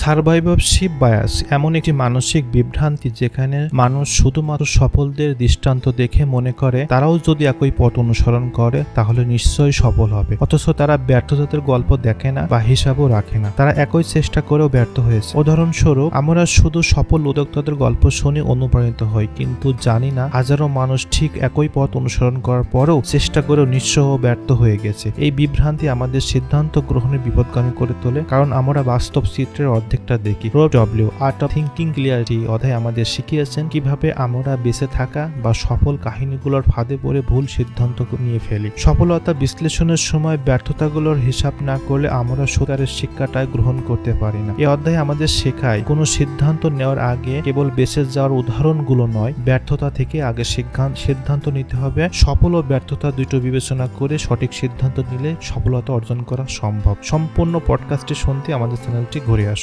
সার্ভাইভারশিপ bias এমন একটি মানসিক বিভ্রান্তি যেখানে মানুষ শুধুমাত্র সফলদের দৃষ্টান্ত দেখে মনে করে, তারাও যদি একই পথ অনুসরণ করে, তাহলে নিশ্চয়ই সফল হবে। অথচ তারা ব্যর্থতাদের গল্প দেখে না বা হিসাবও রাখে না। তারা একই চেষ্টা করেও ব্যর্থ হয়েছে। উদাহরণস্বরূপ, আমরা শুধু সফল উদ্যোক্তাদের গল্প শুনে অনুপ্রাণিত হই, কিন্তু জানি না হাজারো মানুষ ঠিক একই পথ অনুসরণ করার পরেও চেষ্টা করেও নিঃস্ব ও ব্যর্থ হয়ে গেছে। এই বিভ্রান্তি আমাদের সিদ্ধান্ত গ্রহণে বিপদগামী করে তোলে, কারণ আমরা বাস্তব চিত্রের অর্ধেকটা দেখি। Rolf Dobelli art of thinking clarity অধ্যায় আমাদের শিখিয়েছেন কীভাবে আমরা বেঁচে থাকা বা সফল কাহিনীগুলোর ফাঁদে পড়ে ভুল সিদ্ধান্ত নিয়ে ফেলি। সফলতা বিশ্লেষণের সময় ব্যর্থতাগুলোর হিসাব না করলে আমরা সুতারের শিক্ষাটাই গ্রহণ করতে পারি না। এই অধ্যায় আমাদের শেখায়, কোনো সিদ্ধান্ত নেওয়ার আগে কেবল বেঁচে যাওয়ার উদাহরণগুলো নয়, ব্যর্থতা থেকে আগে সিদ্ধান্ত সিদ্ধান্ত নিতে হবে। সফল ও ব্যর্থতা দুটো বিবেচনা করে সঠিক সিদ্ধান্ত নিলে সফলতা অর্জন করা সম্ভব। সম্পূর্ণ পডকাস্টটি শুনতে আমাদের চ্যানেলটি ঘুরে আসুন।